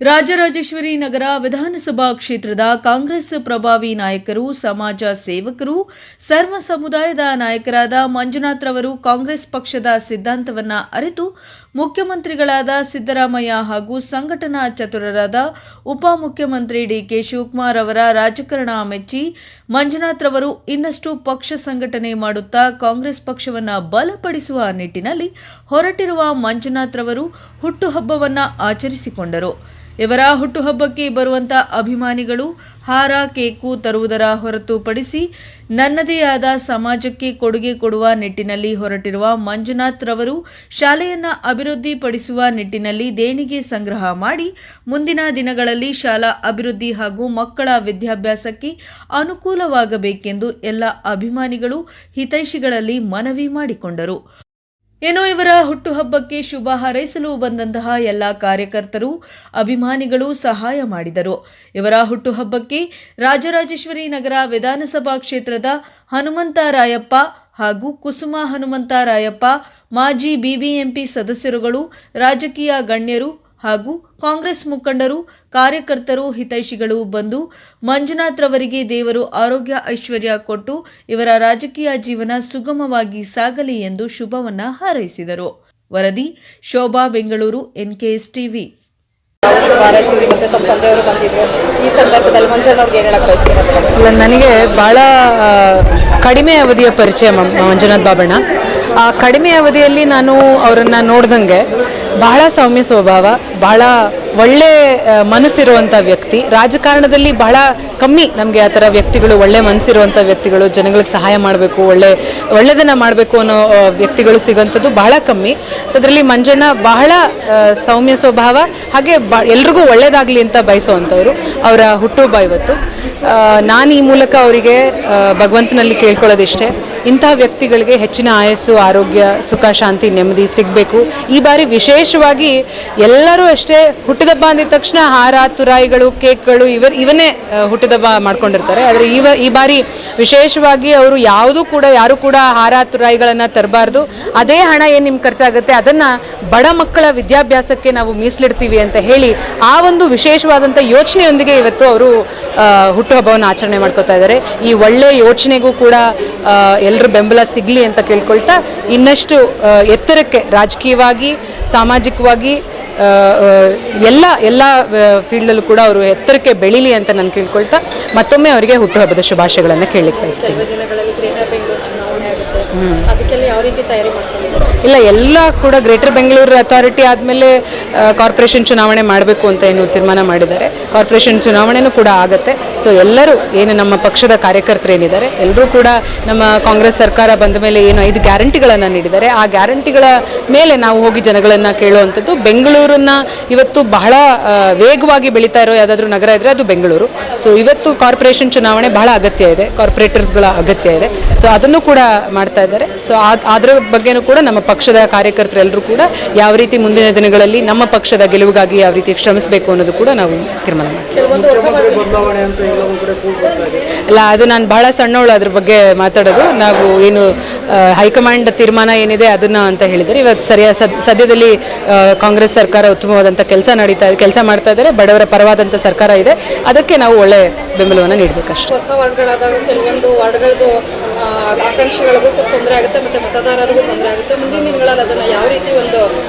ರಾಜರಾಜೇಶ್ವರಿ ನಗರ ವಿಧಾನಸಭಾ ಕ್ಷೇತ್ರದ ಕಾಂಗ್ರೆಸ್ ಪ್ರಭಾವಿ ನಾಯಕರು, ಸಮಾಜ ಸೇವಕರು, ಸರ್ವ ಸಮುದಾಯದ ನಾಯಕರಾದ ಮಂಜುನಾಥ್ ರವರು ಕಾಂಗ್ರೆಸ್ ಪಕ್ಷದ ಸಿದ್ಧಾಂತವನ್ನ ಅರಿತು ಮುಖ್ಯಮಂತ್ರಿಗಳಾದ ಸಿದ್ದರಾಮಯ್ಯ ಹಾಗೂ ಸಂಘಟನಾ ಚತುರರಾದ ಉಪಮುಖ್ಯಮಂತ್ರಿ ಡಿಕೆ ಶಿವಕುಮಾರ್ ಅವರ ರಾಜಕಾರಣ ಮೆಚ್ಚಿ ಮಂಜುನಾಥ್ ರವರು ಇನ್ನಷ್ಟು ಪಕ್ಷ ಸಂಘಟನೆ ಮಾಡುತ್ತಾ ಕಾಂಗ್ರೆಸ್ ಪಕ್ಷವನ್ನು ಬಲಪಡಿಸುವ ನಿಟ್ಟಿನಲ್ಲಿ ಹೊರಟಿರುವ ಮಂಜುನಾಥ್ ರವರು ಹುಟ್ಟುಹಬ್ಬವನ್ನು ಆಚರಿಸಿಕೊಂಡರು. ಇವರ ಹುಟ್ಟುಹಬ್ಬಕ್ಕೆ ಬರುವಂಥ ಅಭಿಮಾನಿಗಳು ಹಾರ, ಕೇಕು ತರುವುದರ ಹೊರತುಪಡಿಸಿ ನನ್ನದೇ ಆದ ಸಮಾಜಕ್ಕೆ ಕೊಡುಗೆ ಕೊಡುವ ನಿಟ್ಟಿನಲ್ಲಿ ಹೊರಟಿರುವ ಮಂಜುನಾಥ್ ರವರು ಶಾಲೆಯನ್ನು ಅಭಿವೃದ್ಧಿಪಡಿಸುವ ನಿಟ್ಟಿನಲ್ಲಿ ದೇಣಿಗೆ ಸಂಗ್ರಹ ಮಾಡಿ ಮುಂದಿನ ದಿನಗಳಲ್ಲಿ ಶಾಲಾ ಅಭಿವೃದ್ಧಿ ಹಾಗೂ ಮಕ್ಕಳ ವಿದ್ಯಾಭ್ಯಾಸಕ್ಕೆ ಅನುಕೂಲವಾಗಬೇಕೆಂದು ಎಲ್ಲ ಅಭಿಮಾನಿಗಳು ಹಿತೈಷಿಗಳಲ್ಲಿ ಮನವಿ ಮಾಡಿಕೊಂಡರು. ಇನ್ನು ಇವರ ಹುಟ್ಟುಹಬ್ಬಕ್ಕೆ ಶುಭ ಹಾರೈಸಲು ಬಂದಂತಹ ಎಲ್ಲ ಕಾರ್ಯಕರ್ತರು, ಅಭಿಮಾನಿಗಳು ಸಹಾಯ ಮಾಡಿದರು. ಇವರ ಹುಟ್ಟುಹಬ್ಬಕ್ಕೆ ರಾಜರಾಜೇಶ್ವರಿ ನಗರ ವಿಧಾನಸಭಾ ಕ್ಷೇತ್ರದ ಹನುಮಂತರಾಯಪ್ಪ ಹಾಗೂ ಕುಸುಮ ಹನುಮಂತರಾಯಪ್ಪ ಮಾಜಿ ಬಿಬಿಎಂಪಿ ಸದಸ್ಯರುಗಳು, ರಾಜಕೀಯ ಗಣ್ಯರು ಹಾಗೂ ಕಾಂಗ್ರೆಸ್ ಮುಖಂಡರು ಕಾರ್ಯಕರ್ತರು ಹಿತೈಷಿಗಳು ಬಂದು ಮಂಜುನಾಥ್ ರವರಿಗೆ ದೇವರು ಆರೋಗ್ಯ ಐಶ್ವರ್ಯ ಕೊಟ್ಟು ಇವರ ರಾಜಕೀಯ ಜೀವನ ಸುಗಮವಾಗಿ ಸಾಗಲಿ ಎಂದು ಶುಭವನ್ನ ಹಾರೈಸಿದರು. ವರದಿ ಶೋಭಾ ಬೆಂಗಳೂರು ಎನ್ಕೆಎಸ್ ಟಿವಿ. ಈ ಸಂದರ್ಭದಲ್ಲಿ ನನಗೆ ಬಹಳ ಕಡಿಮೆ ಅವಧಿಯ ಪರಿಚಯ ಮ- ಮಂಜುನಾಥ್ ಬಾಬಣ್ಣ. ಆ ಕಡಿಮೆ ಅವಧಿಯಲ್ಲಿ ನಾನು ಅವರನ್ನ ನೋಡ್ದಂಗೆ ಬಹಳ ಸೌಮ್ಯ ಸ್ವಭಾವ, ಬಹಳ ಒಳ್ಳೆ ಮನಸ್ಸಿರುವಂಥ ವ್ಯಕ್ತಿ. ರಾಜಕಾರಣದಲ್ಲಿ ಬಹಳ ಕಮ್ಮಿ ನಮಗೆ ಆ ಥರ ವ್ಯಕ್ತಿಗಳು, ಒಳ್ಳೆ ಮನಸ್ಸಿರುವಂಥ ವ್ಯಕ್ತಿಗಳು ಜನಗಳಿಗೆ ಸಹಾಯ ಮಾಡಬೇಕು, ಒಳ್ಳೆ ಒಳ್ಳೆಯದನ್ನು ಮಾಡಬೇಕು ಅನ್ನೋ ವ್ಯಕ್ತಿಗಳು ಸಿಗೋಂಥದ್ದು ಬಹಳ ಕಮ್ಮಿ. ಅದರಲ್ಲಿ ಮಂಜಣ್ಣ ಬಹಳ ಸೌಮ್ಯ ಸ್ವಭಾವ, ಹಾಗೆ ಬ, ಎಲ್ರಿಗೂ ಒಳ್ಳೇದಾಗಲಿ ಅಂತ ಬಯಸುವಂಥವ್ರು ಅವರ ಹುಟ್ಟುಹಬ್ಬ ಇವತ್ತು. ನಾನು ಈ ಮೂಲಕ ಅವರಿಗೆ ಭಗವಂತನಲ್ಲಿ ಕೇಳ್ಕೊಳ್ಳೋದಿಷ್ಟೇ. ಇಂತಹ ವ್ಯಕ್ತಿಗಳಿಗೆ ಹೆಚ್ಚಿನ ಆಯಸ್ಸು, ಆರೋಗ್ಯ, ಸುಖ, ಶಾಂತಿ, ನೆಮ್ಮದಿ ಸಿಗಬೇಕು. ಈ ಬಾರಿ ವಿಶೇಷವಾಗಿ ಎಲ್ಲರೂ ಅಷ್ಟೇ ಹುಟ್ಟಿದಬ್ಬ ಅಂದಿದ ತಕ್ಷಣ ಹಾರ, ತುರಾಯಿಗಳು, ಕೇಕ್ಗಳು ಇವ, ಇವನ್ನೇ ಹುಟ್ಟಿದಬ್ಬ ಮಾಡ್ಕೊಂಡಿರ್ತಾರೆ. ಆದರೆ ಈ ಈ ಬಾರಿ ವಿಶೇಷವಾಗಿ ಅವರು ಯಾವುದೂ ಕೂಡ, ಯಾರು ಕೂಡ ಹಾರ, ತುರಾಯಿಗಳನ್ನು ತರಬಾರ್ದು. ಅದೇ ಹಣ ಏನು ನಿಮ್ಗೆ ಖರ್ಚಾಗುತ್ತೆ, ಅದನ್ನು ಬಡ ಮಕ್ಕಳ ವಿದ್ಯಾಭ್ಯಾಸಕ್ಕೆ ನಾವು ಮೀಸಲಿಡ್ತೀವಿ ಅಂತ ಹೇಳಿ ಆ ಒಂದು ವಿಶೇಷವಾದಂಥ ಯೋಚನೆಯೊಂದಿಗೆ ಇವತ್ತು ಅವರು ಹುಟ್ಟುಹಬ್ಬವನ್ನು ಆಚರಣೆ ಮಾಡ್ಕೋತಾ ಇದ್ದಾರೆ. ಈ ಒಳ್ಳೆಯ ಯೋಚನೆಗೂ ಕೂಡ ಎಲ್ಲರ ಬೆಂಬಲ ಸಿಗಲಿ ಅಂತ ಕೇಳ್ಕೊಳ್ತಾ ಇನ್ನಷ್ಟು ಎತ್ತರಕ್ಕೆ ರಾಜಕೀಯವಾಗಿ, ಸಾಮಾಜಿಕವಾಗಿ ಎಲ್ಲ ಎಲ್ಲ ಫೀಲ್ಡಲ್ಲೂ ಕೂಡ ಅವರು ಎತ್ತರಕ್ಕೆ ಬೆಳೀಲಿ ಅಂತ ನಾನು ಕೇಳ್ಕೊಳ್ತಾ ಮತ್ತೊಮ್ಮೆ ಅವರಿಗೆ ಹುಟ್ಟುಹಬ್ಬದ ಶುಭಾಶಯಗಳನ್ನು ಕೇಳಲಿಕ್ಕೆ ಬಯಸ್ತೀನಿ. ಇಲ್ಲ, ಎಲ್ಲ ಕೂಡ ಗ್ರೇಟರ್ ಬೆಂಗಳೂರು ಅಥಾರಿಟಿ ಆದಮೇಲೆ ಕಾರ್ಪೊರೇಷನ್ ಚುನಾವಣೆ ಮಾಡಬೇಕು ಅಂತ ಏನು ತೀರ್ಮಾನ ಮಾಡಿದ್ದಾರೆ. ಕಾರ್ಪೊರೇಷನ್ ಚುನಾವಣೆನೂ ಕೂಡ ಆಗುತ್ತೆ. ಸೊ ಎಲ್ಲರೂ ಏನು ನಮ್ಮ ಪಕ್ಷದ ಕಾರ್ಯಕರ್ತರು ಏನಿದ್ದಾರೆ, ಎಲ್ಲರೂ ಕೂಡ ನಮ್ಮ ಕಾಂಗ್ರೆಸ್ ಸರ್ಕಾರ ಬಂದ ಮೇಲೆ ಏನು ಐದು ಗ್ಯಾರಂಟಿಗಳನ್ನು ನೀಡಿದ್ದಾರೆ. ಆ ಗ್ಯಾರಂಟಿಗಳ ಮೇಲೆ ನಾವು ಹೋಗಿ ಜನಗಳನ್ನು ಕೇಳುವಂಥದ್ದು, ಬೆಂಗಳೂರನ್ನ ಇವತ್ತು ಬಹಳ ವೇಗವಾಗಿ ಬೆಳೀತಾ ಇರೋ ಯಾವುದಾದ್ರೂ ನಗರ ಇದ್ದರೆ ಅದು ಬೆಂಗಳೂರು. ಸೊ ಇವತ್ತು ಕಾರ್ಪೊರೇಷನ್ ಚುನಾವಣೆ ಬಹಳ ಅಗತ್ಯ ಇದೆ ಕಾರ್ಪೊರೇಟರ್ಸ್ಗಳ ಅಗತ್ಯ ಇದೆ. ಸೊ ಅದನ್ನು ಕೂಡ ಮಾಡ್ತಾ ಇದ್ದಾರೆ. ಸೊ ಅದರ ಬಗ್ಗೆನೂ ಕೂಡ ನಮ್ಮ ಪಕ್ಷದ ಕಾರ್ಯಕರ್ತರೆಲ್ಲರೂ ಕೂಡ ಯಾವ ರೀತಿ ಮುಂದಿನ ದಿನಗಳಲ್ಲಿ ನಮ್ಮ ಪಕ್ಷದ ಗೆಲುವಿಗಾಗಿ ಯಾವ ರೀತಿ ಶ್ರಮಿಸಬೇಕು ಅನ್ನೋದು ಕೂಡ ನಾವು ತೀರ್ಮಾನ ಮಾಡ್ತೀವಿ. ಅಲ್ಲ ಅದು ನಾನು ಬಹಳ ಸಣ್ಣವಳು ಅದ್ರ ಬಗ್ಗೆ ಮಾತಾಡೋದು. ನಾವು ಏನು ಹೈಕಮಾಂಡ್ ತೀರ್ಮಾನ ಏನಿದೆ ಅದನ್ನ ಅಂತ ಹೇಳಿದರೆ ಇವತ್ತು ಸರಿಯ ಸದ್- ಸದ್ಯದಲ್ಲಿ ಕಾಂಗ್ರೆಸ್ ಸರ್ಕಾರ ಉತ್ತಮವಾದಂಥ ಕೆಲಸ ನಡೀತಾ ಇದೆ ಕೆಲಸ ಮಾಡ್ತಾ ಇದ್ದಾರೆ ಬಡವರ ಪರವಾದಂಥ ಸರ್ಕಾರ ಇದೆ. ಅದಕ್ಕೆ ನಾವು ಒಳ್ಳೆ ಬೆಂಬಲವನ್ನು ನೀಡಬೇಕಷ್ಟೇ. ಹೊಸ ವಾರ್ಡ್ಗಳಾದಾಗ ಕೆಲವೊಂದು ವಾರ್ಡ್ಗಳದ್ದು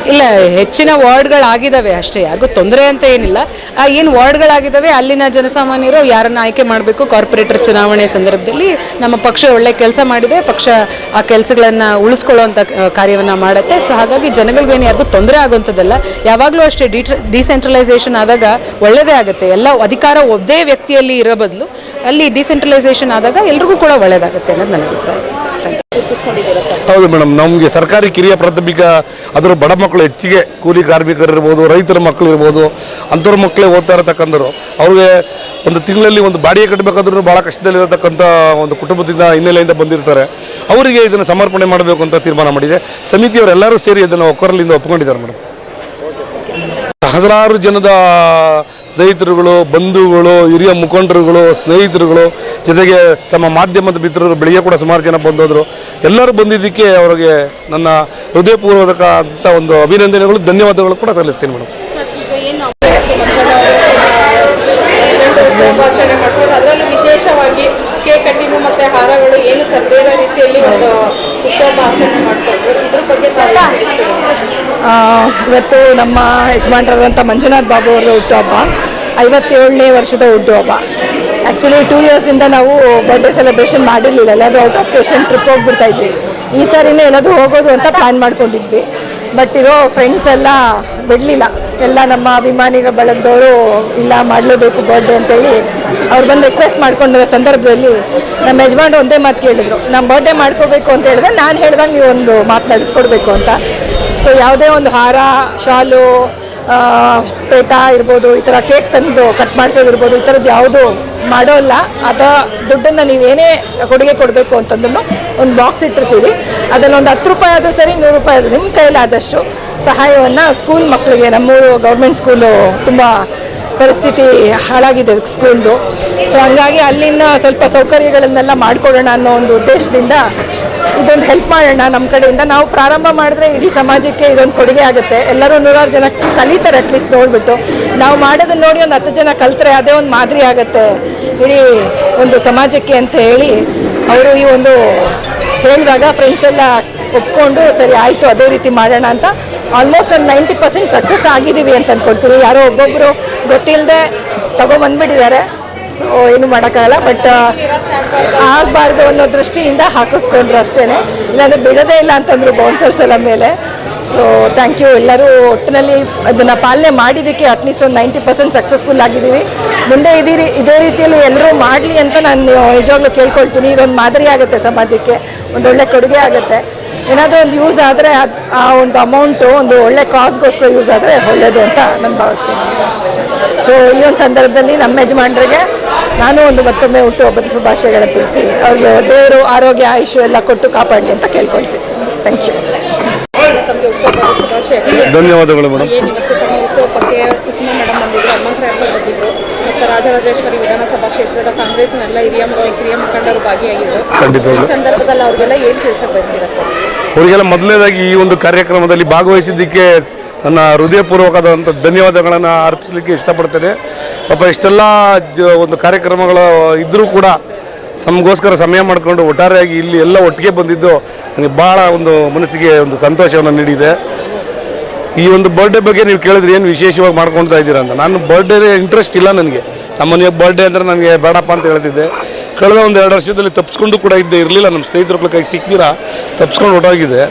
ಇಲ್ಲ, ಹೆಚ್ಚಿನ ವಾರ್ಡ್ಗಳಾಗಿದ್ದಾವೆ ಅಷ್ಟೇ. ಯಾರಿಗೂ ತೊಂದರೆ ಅಂತ ಏನಿಲ್ಲ. ಆ, ಏನು ವಾರ್ಡ್ಗಳಾಗಿದ್ದಾವೆ, ಅಲ್ಲಿನ ಜನಸಾಮಾನ್ಯರು ಯಾರನ್ನ ಆಯ್ಕೆ ಮಾಡಬೇಕು? ಕಾರ್ಪೊರೇಟರ್ ಚುನಾವಣೆ ಸಂದರ್ಭದಲ್ಲಿ ನಮ್ಮ ಪಕ್ಷ ಒಳ್ಳೆ ಕೆಲಸ ಮಾಡಿದೆ. ಪಕ್ಷ ಆ ಕೆಲಸಗಳನ್ನು ಉಳಿಸ್ಕೊಳ್ಳುವಂಥ ಕಾರ್ಯವನ್ನು ಮಾಡುತ್ತೆ. ಸೊ ಹಾಗಾಗಿ ಜನಗಳಿಗೇನು ಯಾರಿಗೂ ತೊಂದರೆ ಆಗುವಂಥದ್ದಲ್ಲ. ಯಾವಾಗಲೂ ಅಷ್ಟೇ ಡಿಸೆಂಟ್ರಲೈಸೇಷನ್ ಆದಾಗ ಒಳ್ಳೆಯದೇ ಆಗುತ್ತೆ. ಎಲ್ಲ ಅಧಿಕಾರ ಒಬ್ಬೇ ವ್ಯಕ್ತಿಯಲ್ಲಿ ಇರೋ ಬದಲು ಅಲ್ಲಿ ಡಿಸೆಂಟ್ರಲೈಸೇಷನ್ ಆದಾಗ ಎಲ್ರಿಗೂ ಕೂಡ ಒಳ್ಳೆಯದಾಗುತ್ತೆ ಅನ್ನೋದು ನನ್ನ ಅಭಿಪ್ರಾಯ. ಹೌದು ಮೇಡಮ್ ನಮಗೆ ಸರ್ಕಾರಿ ಕಿರಿಯ ಪ್ರಾಥಮಿಕ ಅದರ ಬಡ ಮಕ್ಕಳು ಹೆಚ್ಚಿಗೆ ಕೂಲಿ ಕಾರ್ಮಿಕರು ಇರ್ಬೋದು ರೈತರ ಮಕ್ಕಳು ಇರ್ಬೋದು ಅಂಥವ್ರ ಮಕ್ಕಳೇ ಓದ್ತಾ ಇರತಕ್ಕಂಥವ್ರು ಅವ್ರಿಗೆ ಒಂದು ತಿಂಗಳಲ್ಲಿ ಒಂದು ಬಾಡಿಗೆ ಕಟ್ಟಬೇಕಾದ್ರೂ ಭಾಳ ಕಷ್ಟದಲ್ಲಿರತಕ್ಕಂಥ ಒಂದು ಕುಟುಂಬದಿಂದ ಹಿನ್ನೆಲೆಯಿಂದ ಬಂದಿರ್ತಾರೆ. ಅವರಿಗೆ ಇದನ್ನು ಸಮರ್ಪಣೆ ಮಾಡಬೇಕು ಅಂತ ತೀರ್ಮಾನ ಮಾಡಿದೆ. ಸಮಿತಿಯವರೆಲ್ಲರೂ ಸೇರಿ ಇದನ್ನು ಒಕ್ಕರಲಿಂದ ಒಪ್ಕೊಂಡಿದ್ದಾರೆ ಮೇಡಮ್. ಸಹಸ್ರಾರು ಜನದ ಸ್ನೇಹಿತರುಗಳು ಬಂಧುಗಳು ಹಿರಿಯ ಮುಖಂಡರುಗಳು ಸ್ನೇಹಿತರುಗಳು ಜೊತೆಗೆ ತಮ್ಮ ಮಾಧ್ಯಮದ ಮಿತ್ರರು ಬೆಳಿಗ್ಗೆ ಕೂಡ ಸುಮಾರು ಜನ ಬಂದೋದ್ರು. ಎಲ್ಲರೂ ಬಂದಿದ್ದಕ್ಕೆ ಅವರಿಗೆ ನನ್ನ ಹೃದಯಪೂರ್ವಕ ಅಂತ ಒಂದು ಅಭಿನಂದನೆಗಳು ಧನ್ಯವಾದಗಳು ಕೂಡ ಸಲ್ಲಿಸ್ತೀನಿ ಮೇಡಮ್. ಇವತ್ತು ನಮ್ಮ ಯಜಮಾನರಾದಂಥ ಮಂಜುನಾಥ್ ಬಾಬು ಅವರ ಹುಟ್ಟುಹಬ್ಬ. ಐವತ್ತೇಳನೇ ವರ್ಷದ ಹುಟ್ಟುಹಬ್ಬ ಆ್ಯಕ್ಚುಲಿ ಟೂ ಇಯರ್ಸಿಂದ ನಾವು ಬರ್ಡೇ ಸೆಲೆಬ್ರೇಷನ್ ಮಾಡಿರಲಿಲ್ಲ. ಎಲ್ಲಾದರೂ ಔಟ್ ಆಫ್ ಸ್ಟೇಷನ್ ಟ್ರಿಪ್ ಹೋಗ್ಬಿಡ್ತಾ ಇದ್ವಿ. ಈ ಸಾರಿನೇ ಎಲ್ಲಾದರೂ ಹೋಗೋದು ಅಂತ ಪ್ಲ್ಯಾನ್ ಮಾಡ್ಕೊಂಡಿದ್ವಿ. ಬಟ್ ಇರೋ ಫ್ರೆಂಡ್ಸ್ ಎಲ್ಲ ಬಿಡಲಿಲ್ಲ. ಎಲ್ಲ ನಮ್ಮ ಅಭಿಮಾನಿಗಳ ಬಳಗದವರು, ಇಲ್ಲ, ಮಾಡಲೇಬೇಕು ಬರ್ಡೇ ಅಂತೇಳಿ ಅವ್ರು ಬಂದು ರಿಕ್ವೆಸ್ಟ್ ಮಾಡ್ಕೊಂಡಿರೋ ಸಂದರ್ಭದಲ್ಲಿ ನಮ್ಮ ಯಜಮಾನ್ರು ಒಂದೇ ಮಾತು ಕೇಳಿದ್ರು. ನಮ್ಮ ಬರ್ಡೇ ಮಾಡ್ಕೋಬೇಕು ಅಂತ ಹೇಳಿದ್ರೆ ನಾನು ಹೇಳ್ದಂಗೆ ನೀವು ಒಂದು ಮಾತು ನಡೆಸ್ಕೊಡ್ಬೇಕು ಅಂತ. ಸೊ ಯಾವುದೇ ಒಂದು ಹಾರ, ಶಾಲು ಪೇಟ ಇರ್ಬೋದು, ಈ ಥರ ಕೇಕ್ ತಂದು ಕಟ್ ಮಾಡಿಸೋದಿರ್ಬೋದು ಈ ಥರದ್ದು ಯಾವುದು ಮಾಡೋಲ್ಲ ಅದ ದುಡ್ಡನ್ನು ನೀವೇನೇ ಕೊಡುಗೆ ಕೊಡಬೇಕು ಅಂತಂದ್ರೂ ಒಂದು ಬಾಕ್ಸ್ ಇಟ್ಟಿರ್ತೀವಿ. ಅದನ್ನು ಒಂದು ಹತ್ತು ರೂಪಾಯಿ ಆದರೂ ಸರಿ, ನೂರು ರೂಪಾಯಿ ಆದರೂ ನಿಮ್ಮ ಕೈಲಾದಷ್ಟು ಸಹಾಯವನ್ನು ಸ್ಕೂಲ್ ಮಕ್ಕಳಿಗೆ ನಮ್ಮೂರು ಗೌರ್ಮೆಂಟ್ ಸ್ಕೂಲು ತುಂಬ ಪರಿಸ್ಥಿತಿ ಹಾಳಾಗಿದೆ ಸ್ಕೂಲ್ದು ಸೊ ಹಂಗಾಗಿ ಅಲ್ಲಿನ ಸ್ವಲ್ಪ ಸೌಕರ್ಯಗಳನ್ನೆಲ್ಲ ಮಾಡಿಕೊಡೋಣ ಅನ್ನೋ ಒಂದು ಉದ್ದೇಶದಿಂದ ಇದೊಂದು ಹೆಲ್ಪ್ ಮಾಡೋಣ ನಮ್ಮ ಕಡೆಯಿಂದ. ನಾವು ಪ್ರಾರಂಭ ಮಾಡಿದ್ರೆ ಇಡೀ ಸಮಾಜಕ್ಕೆ ಇದೊಂದು ಕೊಡುಗೆ ಆಗುತ್ತೆ. ಎಲ್ಲರೂ ನೂರಾರು ಜನ ಕಲಿತಾರೆ ಅಟ್ಲೀಸ್ಟ್ ನೋಡ್ಬಿಟ್ಟು. ನಾವು ಮಾಡೋದನ್ನ ನೋಡಿ ಒಂದು ಹತ್ತು ಜನ ಕಲಿತ್ರೆ ಅದೇ ಒಂದು ಮಾದರಿ ಆಗುತ್ತೆ. ಇಡೀ ಒಂದು ಸಮಾಜಕ್ಕೆ ಅಂತ ಹೇಳಿ ಅವರು ಈ ಒಂದು ಹೇಳಿದಾಗ ಫ್ರೆಂಡ್ಸ್ ಎಲ್ಲ ಒಪ್ಕೊಂಡು ಸರಿ ಆಯಿತು, ಅದೇ ರೀತಿ ಮಾಡೋಣ ಅಂತ. ಆಲ್ಮೋಸ್ಟ್ ಒಂದು ನೈಂಟಿ ಪರ್ಸೆಂಟ್ ಸಕ್ಸಸ್ ಆಗಿದ್ದೀವಿ ಅಂತ ಅಂದ್ಕೊಳ್ತೀವಿ ಯಾರೋ ಒಬ್ಬೊಬ್ಬರು ಗೊತ್ತಿಲ್ಲದೆ ತಗೊಬಂದ್ಬಿಟ್ಟಿದ್ದಾರೆ. ಸೊ ಏನು ಮಾಡೋಕ್ಕಾಗಲ್ಲ ಬಟ್ ಆಗಬಾರ್ದು ಅನ್ನೋ ದೃಷ್ಟಿಯಿಂದ ಹಾಕಿಸ್ಕೊಂಡ್ರು ಅಷ್ಟೇ ಇಲ್ಲಾಂದರೆ ಬಿಡೋದೇ ಇಲ್ಲ ಅಂತಂದರು ಬೌನ್ಸರ್ಸ್ ಎಲ್ಲ ಮೇಲೆ. ಸೊ ಥ್ಯಾಂಕ್ ಯು ಎಲ್ಲರೂ ಒಟ್ಟಿನಲ್ಲಿ ಅದನ್ನು ಪಾಲನೆ ಮಾಡಿದ್ದಕ್ಕೆ ಅಟ್ಲೀಸ್ಟ್ ಒಂದು ನೈಂಟಿ ಪರ್ಸೆಂಟ್ ಸಕ್ಸಸ್ಫುಲ್ ಆಗಿದ್ದೀವಿ. ಮುಂದೆ ಇದೇ ರೀ- ಇದೇ ರೀತಿಯಲ್ಲಿ ಎಲ್ಲರೂ ಮಾಡಲಿ ಅಂತ ನಾನು ನಿಜವಾಗ್ಲೂ ಕೇಳ್ಕೊಳ್ತೀನಿ. ಇದೊಂದು ಮಾದರಿ ಆಗುತ್ತೆ ಸಮಾಜಕ್ಕೆ ಒಂದೊಳ್ಳೆ ಕೊಡುಗೆ ಆಗುತ್ತೆ. ಏನಾದರೂ ಒಂದು ಯೂಸ್ ಆದರೆ ಆ ಒಂದು ಅಮೌಂಟು ಒಂದು ಒಳ್ಳೆ ಕಾಸ್ಗೋಸ್ಕರ ಯೂಸ್ ಆದರೆ ಒಳ್ಳೆಯದು ಅಂತ ನಾನು ಭಾವಿಸ್ತೀನಿ. ಸೊ ಈ ಒಂದು ಸಂದರ್ಭದಲ್ಲಿ ನಮ್ಮ ಯಜಮಾನರಿಗೆ ನಾನು ಒಂದು ಮತ್ತೊಮ್ಮೆ ಹುಟ್ಟುಹಬ್ಬದ ಶುಭಾಶಯಗಳನ್ನು ತಿಳಿಸಿ ಅವ್ರಿಗೆ ದೇವರು ಆರೋಗ್ಯ ಆಯುಷು ಎಲ್ಲ ಕೊಟ್ಟು ಕಾಪಾಡಲಿ ಅಂತ ಕೇಳ್ಕೊಳ್ತೀನಿ. ಥ್ಯಾಂಕ್ ಯು ಶುಭಾಶಯಗಳು ಧನ್ಯವಾದಗಳು ಮೇಡಮ್ ಹುಟ್ಟುಹಬ್ಬಕ್ಕೆ ಕುಸುಮ ಮೇಡಮ್ ಬಂದಿದ್ರು ಹನುಮಂತರಾಯಪ್ಪ ಬಂದಿದ್ರು ಮತ್ತು ರಾಜರಾಜೇಶ್ವರಿ ವಿಧಾನಸಭಾ ಕ್ಷೇತ್ರದ ಕಾಂಗ್ರೆಸ್ನ ಎಲ್ಲ ಹಿರಿಯ ಕಿರಿಯ ಮುಖಂಡರು ಭಾಗಿಯಾಗಿದ್ರು. ಖಂಡಿತವಾಗ್ಲೂ. ಈ ಸಂದರ್ಭದಲ್ಲಿ ಅವ್ರಿಗೆಲ್ಲ ಏನು ತಿಳಿಸಕ್ಕೆ ಬಯಸ್ತೀರಾ ಸರ್? ಅವರಿಗೆಲ್ಲ ಮೊದಲನೇದಾಗಿ ಈ ಒಂದು ಕಾರ್ಯಕ್ರಮದಲ್ಲಿ ಭಾಗವಹಿಸಿದ್ದಕ್ಕೆ ನನ್ನ ಹೃದಯಪೂರ್ವಕವಾದಂಥ ಧನ್ಯವಾದಗಳನ್ನು ಅರ್ಪಿಸಲಿಕ್ಕೆ ಇಷ್ಟಪಡ್ತೇನೆ. ಪಾಪ ಇಷ್ಟೆಲ್ಲ ಒಂದು ಕಾರ್ಯಕ್ರಮಗಳು ಇದ್ದರೂ ಕೂಡ ನಮಗೋಸ್ಕರ ಸಮಯ ಮಾಡಿಕೊಂಡು ಒಟ್ಟಾರೆಯಾಗಿ ಇಲ್ಲಿ ಎಲ್ಲ ಒಟ್ಟಿಗೆ ಬಂದಿದ್ದು ನನಗೆ ಭಾಳ ಒಂದು ಮನಸ್ಸಿಗೆ ಒಂದು ಸಂತೋಷವನ್ನು ನೀಡಿದೆ. ಈ ಒಂದು ಬರ್ಡೇ ಬಗ್ಗೆ ನೀವು ಕೇಳಿದ್ರೆ ಏನು ವಿಶೇಷವಾಗಿ ಮಾಡ್ಕೊಳ್ತಾ ಇದ್ದೀರಾ ಅಂತ. ನಾನು ಬರ್ಡೇ ಇಂಟ್ರೆಸ್ಟ್ ಇಲ್ಲ ನನಗೆ. ಸಾಮಾನ್ಯ ಬರ್ಡೇ ಅಂದರೆ ನನಗೆ ಬೇಡಪ್ಪ ಅಂತ ಹೇಳ್ತಿದ್ದೆ. ಕಳೆದ ಒಂದು ಎರಡು ವರ್ಷದಲ್ಲಿ ತಪ್ಪಿಸ್ಕೊಂಡು ಕೂಡ ಇದ್ದೆ ಇರಲಿಲ್ಲ. ನಮ್ಮ ಸ್ನೇಹಿತರುಗಳ ಕೈ ಸಿಕ್ಕಿರ ತಪ್ಪಿಸ್ಕೊಂಡು ಹೊರಟೋಗಿದೆ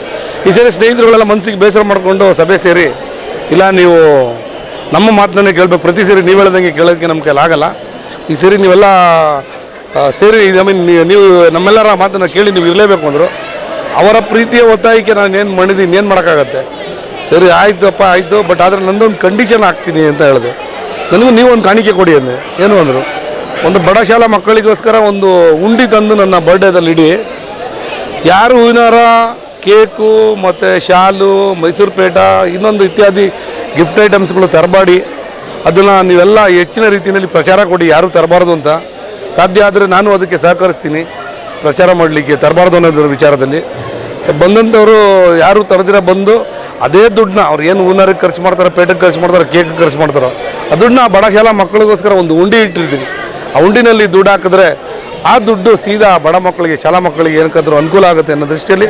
ಈ ಸರಿ ಸ್ನೇಹಿತರುಗಳೆಲ್ಲ ಮನಸ್ಸಿಗೆ ಬೇಸರ ಮಾಡಿಕೊಂಡು ಸಭೆ ಸೇರಿ ಇಲ್ಲ, ನೀವು ನಮ್ಮ ಮಾತನ್ನೇ ಕೇಳಬೇಕು. ಪ್ರತಿ ಸರಿ ನೀವು ಹೇಳ್ದಂಗೆ ಕೇಳೋದಕ್ಕೆ ನಮ್ಮ ಕೈಲಾಗಲ್ಲ ಈ ಸರಿ ನೀವೆಲ್ಲ ಸೇರಿ ಐ ಮೀನ್ ನೀವು ನಮ್ಮೆಲ್ಲರ ಮಾತನ್ನು ಕೇಳಿ ನೀವು ಇರಲೇಬೇಕು ಅಂದರು. ಅವರ ಪ್ರೀತಿಯ ಒತ್ತಾಯಕ್ಕೆ ನಾನು ಏನು ಮಾಡಿದ್ದೀನಿ ಏನು ಮಾಡೋಕ್ಕಾಗತ್ತೆ? ಸರಿ, ಆಯ್ತಪ್ಪ, ಆಯಿತು, ಬಟ್ ಆದರೆ ನಂದೊಂದು ಕಂಡೀಷನ್ ಹಾಕ್ತೀನಿ ಅಂತ ಹೇಳಿದೆ. ನನಗೂ ನೀವು ಒಂದು ಕಾಣಿಕೆ ಕೊಡಿ ಅಂದೆ. ಏನು ಅಂದರು? ಒಂದು ಬಡ ಶಾಲಾ ಮಕ್ಕಳಿಗೋಸ್ಕರ ಒಂದು ಉಂಡಿ ತಂದು ನನ್ನ ಬರ್ಡೇದಲ್ಲಿ ಇಡಿ ಯಾರು ಹೂವಿನಾರ ಕೇಕು, ಮತ್ತು ಶಾಲು, ಮೈಸೂರು ಪೇಟ, ಇನ್ನೊಂದು ಇತ್ಯಾದಿ ಗಿಫ್ಟ್ ಐಟಮ್ಸ್ಗಳು ತರಬಾಡಿ, ಅದನ್ನು ನೀವೆಲ್ಲ ಹೆಚ್ಚಿನ ರೀತಿಯಲ್ಲಿ ಪ್ರಚಾರ ಕೊಡಿ, ಯಾರೂ ತರಬಾರ್ದು ಅಂತ. ಸಾಧ್ಯ ಆದರೆ ನಾನು ಅದಕ್ಕೆ ಸಹಕರಿಸ್ತೀನಿ. ಪ್ರಚಾರ ಮಾಡಲಿಕ್ಕೆ ತರಬಾರ್ದು ಅನ್ನೋದ್ರ ವಿಚಾರದಲ್ಲಿ. ಸೊ ಬಂದಂಥವರು ಯಾರು ತರದಿರ ಬಂದು ಅದೇ ದುಡ್ಡನ್ನ, ಅವ್ರು ಏನು ಹೂನಾರಿಗೆ ಖರ್ಚು ಮಾಡ್ತಾರೆ, ಪೇಟೆಗೆ ಖರ್ಚು ಮಾಡ್ತಾರೆ ಕೇಕ್ ಖರ್ಚು ಮಾಡ್ತಾರೋ, ಆ ದುಡ್ಡನ್ನ ಬಡ ಶಾಲಾ ಮಕ್ಕಳಿಗೋಸ್ಕರ ಒಂದು ಉಂಡಿ ಇಟ್ಟಿರ್ತೀನಿ. ಆ ಉಂಡಿನಲ್ಲಿ ದುಡ್ಡು ಹಾಕಿದ್ರೆ ಆ ದುಡ್ಡು ಸೀದಾ ಬಡ ಮಕ್ಕಳಿಗೆ ಶಾಲಾ ಮಕ್ಕಳಿಗೆ ಏನಕ್ಕಾದ್ರೂ ಅನುಕೂಲ ಆಗುತ್ತೆ ಅನ್ನೋ ದೃಷ್ಟಿಯಲ್ಲಿ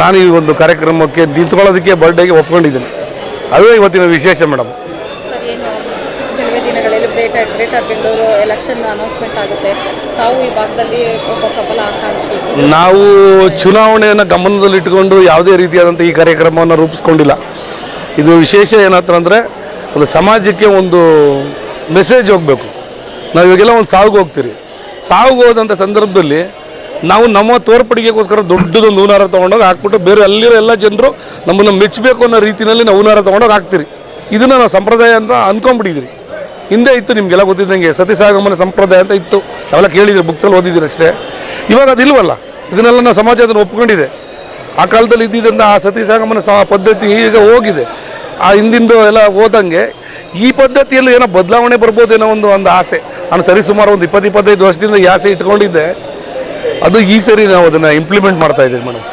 ನಾನು ಈ ಒಂದು ಕಾರ್ಯಕ್ರಮಕ್ಕೆ ನಿಂತ್ಕೊಳ್ಳೋದಕ್ಕೆ ಬರ್ಡೇಗೆ ಒಪ್ಕೊಂಡಿದ್ದೀನಿ. ಅದೇ ಇವತ್ತಿನ ವಿಶೇಷ ಮೇಡಮ್. ಸರ್ ಏನು ಕೆಲವೇ ದಿನಗಳಲ್ಲಿ greater greater Bengaluru election announcement ಆಗುತ್ತೆ. ತಾವು ಈ ಭಾಗದಲ್ಲಿ ಒಬ್ಬ ಪ್ರಬಲ ಆಕಾಂಕ್ಷಿ. ನಾವು ಚುನಾವಣೆಯನ್ನು ಗಮನದಲ್ಲಿಟ್ಟುಕೊಂಡು ಯಾವುದೇ ರೀತಿಯಾದಂಥ ಈ ಕಾರ್ಯಕ್ರಮವನ್ನು ರೂಪಿಸ್ಕೊಂಡಿಲ್ಲ. ಇದು ವಿಶೇಷ ಏನತ್ರ ಅಂದರೆ ಒಂದು ಸಮಾಜಕ್ಕೆ ಒಂದು ಮೆಸೇಜ್ ಹೋಗಬೇಕು. ನಾವು ಇವಾಗೆಲ್ಲ ಒಂದು ಸಾವಿಗೆ ಹೋಗ್ತೀರಿ. ಸಾವಿಗೆ ಹೋದಂಥ ಸಂದರ್ಭದಲ್ಲಿ ನಾವು ನಮ್ಮ ತೋರ್ಪಡಿಗೆಗೋಸ್ಕರ ದೊಡ್ಡದೊಂದು ಹೂನಾರ ತೊಗೊಂಡೋಗಿ ಹಾಕ್ಬಿಟ್ಟು ಬೇರೆ ಅಲ್ಲಿರೋ ಎಲ್ಲ ಜನರು ನಮ್ಮನ್ನು ಮೆಚ್ಚಬೇಕು ಅನ್ನೋ ರೀತಿಯಲ್ಲಿ ನಾವು ಹೂನಾರ ತೊಗೊಂಡೋಗಿ ಹಾಕ್ತೀರಿ. ಇದನ್ನು ನಾವು ಸಂಪ್ರದಾಯ ಅಂತ ಅಂದ್ಕೊಂಡ್ಬಿಟ್ಟಿದ್ರಿ ಹಿಂದೆ ಇತ್ತು ನಿಮಗೆಲ್ಲ ಗೊತ್ತಿದ್ದಂಗೆ ಸತಿಸಾಗಮನ ಸಂಪ್ರದಾಯ ಅಂತ ಇತ್ತು. ಅವೆಲ್ಲ ಕೇಳಿದ್ರಿ ಬುಕ್ಸಲ್ಲಿ ಓದಿದ್ದೀರಿ ಅಷ್ಟೇ. ಇವಾಗ ಅದಿಲ್ವಲ್ಲ ಇದನ್ನೆಲ್ಲ ನಾವು ಸಮಾಜ ಅದನ್ನು ಒಪ್ಕೊಂಡಿದೆ. ಆ ಕಾಲದಲ್ಲಿ ಇದ್ದಿದ್ದಂಥ ಆ ಸತಿಸಾಗಮನ ಸಾಗಮನ ಪದ್ಧತಿ ಈಗ ಹೋಗಿದೆ. ಆ ಹಿಂದಿಂದು ಎಲ್ಲ ಹೋದಂಗೆ ಈ ಪದ್ಧತಿಯಲ್ಲಿ ಏನೋ ಬದಲಾವಣೆ ಬರ್ಬೋದೇನೋ ಒಂದು ಒಂದು ಆಸೆ. ನಾನು ಸರಿಸುಮಾರು ಒಂದು ಇಪ್ಪತ್ತು, ಇಪ್ಪತ್ತೈದು ವರ್ಷದಿಂದ ಈ ಆಸೆ ಇಟ್ಕೊಂಡಿದ್ದೆ. ಅದು ಈ ಸರಿ ನಾವು ಅದನ್ನು ಇಂಪ್ಲಿಮೆಂಟ್ ಮಾಡ್ತಾ ಇದ್ದೀವಿ ಮೇಡಮ್.